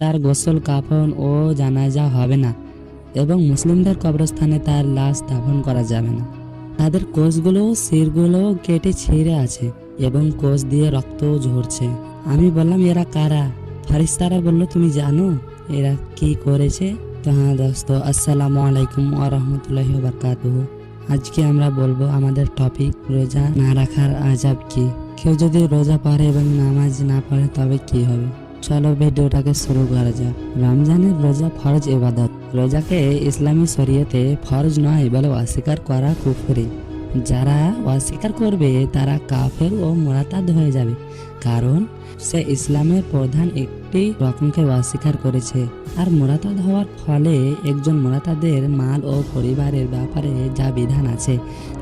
তার গোসল, কাফন ও জানাজা হবে না এবং মুসলিমদের কবরস্থানে তার লাশ দাফন করা যাবে না। তাদের কোষগুলো, শিরগুলো কেটে ছিঁড়ে আছে এবং কোষ দিয়ে রক্ত ঝরছে। আমি বললাম, এরা কারা? ফারিস্তারা বলল, তুমি জানো, এরা কি করেছে? তো হ্যাঁ দোস্ত, আসসালামু আলাইকুম আ রহমতুল্লাহি বারকাতুহু। আজকে আমরা বলব, আমাদের টপিক, রোজা না রাখার আজাব কি? কেউ যদি রোজা পারে এবং নামাজ না পড়ে, তবে কি হবে? চলো ভিডিওটাকে শুরু করা যাক। রমজানের রোজা ফরজ ইবাদত। রোজাকে ইসলামী শরীয়তে ফরজ নয় বলে অস্বীকার করা কুফরি। যারা অস্বীকার করবে, তারা কাফের ও মোরাতাদ হয়ে যাবে। কারণ, সে ইসলামের প্রধান একটি রকমকে অস্বীকার করেছে। আর মোরাতাদ হওয়ার ফলে একজন মোরাতাদের মাল ও পরিবারের ব্যাপারে যা বিধান আছে,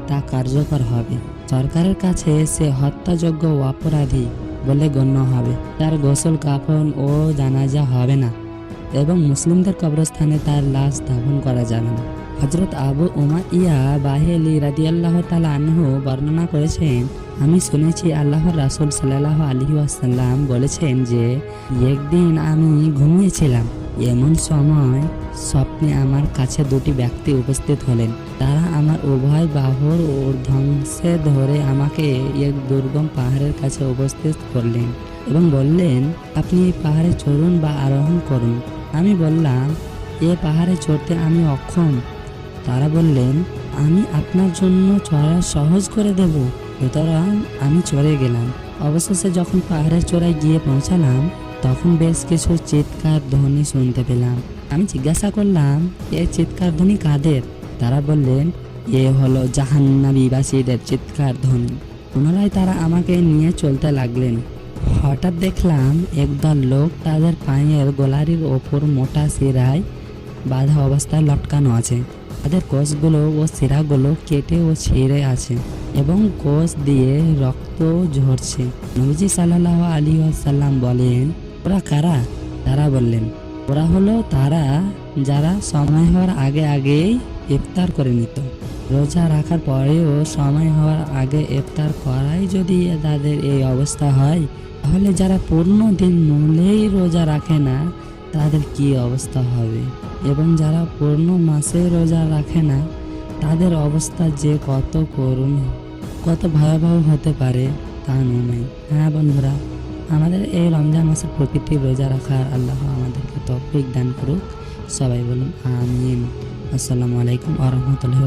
তা কার্যকর হবে। সরকারের কাছে সে হত্যাযোগ্য অপরাধী। বলে গণ্য হবে। তার গোসল, কাফন ও জানাজা হবে না এবং মুসলিমদের কবরস্থানে তার লাশ স্থাপন করা যাবে না। হজরত আবু উমা ইয়া বাহেলি রাদিয়াল্লাহ তালা আনহু বর্ণনা করেছেন, আমি শুনেছি আল্লাহর রাসুল সাল্লাহ আলী আসাল্লাম বলেছেন যে, একদিন আমি ঘুমিয়েছিলাম। এমন সময় স্বপ্নে আমার কাছে দুটি ব্যক্তি উপস্থিত হলেন। তারা আমার উভয় বাহুর ধ্বংসে ধরে আমাকে এক দুর্গম পাহাড়ের কাছে উপস্থিত করলেন এবং বললেন, আপনি এই পাহাড়ে চড়ুন বা আরোহণ করুন। আমি বললাম, এ পাহাড়ে চড়তে আমি অক্ষম। তারা বললেন, আমি আপনার জন্য চড়া সহজ করে দেব। সুতরাং আমি চড়ে গেলাম। অবশেষে যখন পাহাড়ের চড়ায় গিয়ে পৌঁছালাম তখন বেশ কিছু চিৎকার ধ্বনি শুনতে পেলাম। আমি জিজ্ঞাসা করলাম, এ চিৎকার ধ্বনি কাদের? তারা বললেন, এ হলো জাহান্নাবিবাসীদের চিৎকার ধ্বনি। পুনরায় তারা আমাকে নিয়ে চলতে লাগলেন। হঠাৎ দেখলাম একদল লোক তাদের পায়ের গোলারির ওপর মোটা শিরায় বাঁধা অবস্থায় লটকানো আছে। তাদের কোষগুলো ও শিরাগুলো কেটে ও ছিঁড়ে আছে এবং কোষ দিয়ে রক্ত ঝরছে। নবীজি সাল্লাহ আলী সাল্লাম বলেন ওরা কারা? তারা বললেন, ওরা হলো তারা যারা সময় হওয়ার আগে আগেই ইফতার করে নিত। রোজা রাখার পরেও সময় হওয়ার আগে ইফতার করাই যদি তাদের এই অবস্থা হয়, তাহলে যারা পূর্ণ দিন মূলেই রোজা রাখে না, তাদের কি অবস্থা হবে? এবং যারা পূর্ণ মাসে রোজা রাখে না, তাদের অবস্থা যে কত করুণ, কত ভয়াবহ হতে পারে তা নয় হ্যাঁ বন্ধুরা আমাদের এই রমজান মাসের প্রকৃতি রোজা রাখার আল্লাহ আমাদেরকে তৌফিক দান করুক। সবাই বলুন, আমিন। আসসালামু আলাইকুম আ রহমতুল্লাহি